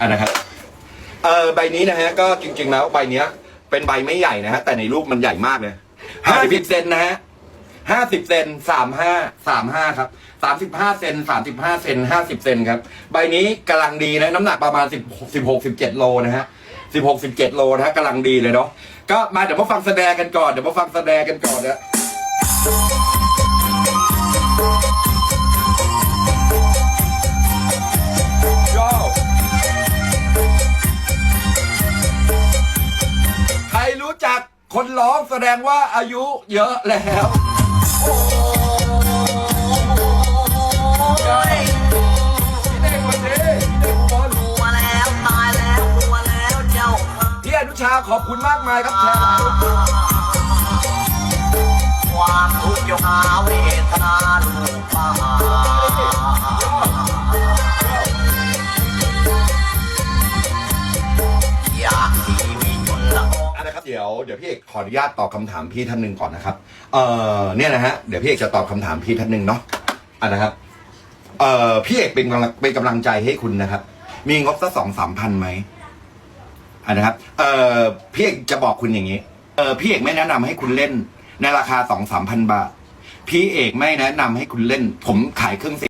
อะนะครับเออใบนี้นะฮะก็จริง ๆ แล้วใบเนี้ย เป็นใบไม่ใหญ่นะฮะแต่ในรูปมันใหญ่มากเลยห้าสิบเซนนะฮะห้าสิบเซนสามห้าสามห้าครับสามสิบห้าเซนสามสิบห้าเซนห้าสิบเซนครับ ใบนี้กำลังดีนะ น้ำหนักประมาณสิบสิบหกสิบเจ็ดโลนะฮะสิบหกสิบเจ็ดโลนะฮะกำลังดีเลยเนาะก็มาเดี๋ยวมาฟังแสดงกันก่อนเดี๋ยวมาฟังแสดงกันก่อนนะ คนร้องแสดงว่าอายุเยอะแล้วโอ้ยพี่เด็กคนนี้พี่เด็กคนกลัวแล้วตายแล้วกลัวแล้วเจ้าค่ะพี่อนุชาขอบคุณมากมายครับแชร์ความทุกข์ยกหาเวทนาลูกป่า นะครับเดี๋ยวเดี๋ยวพี่เอกขออนุญาตตอบคำถามพี่ท่านหนึ่งก่อนนะครับ เอ่อเนี่ยนะฮะเดี๋ยวพี่เอกจะตอบคำถามพี่ท่านหนึ่งเนาะอะนะครับ เอ่อพี่เอกเป็นกำลังเป็นกำลังใจให้คุณนะครับ มีงบสักสองสามพันไหมอะนะครับ เอ่อพี่เอกจะบอกคุณอย่างนี้ เออพี่เอกไม่แนะนำให้คุณเล่น ในราคาสองสามพันบาท พี่เอกไม่แนะนำให้คุณเล่น ผมขายเครื่องเสียง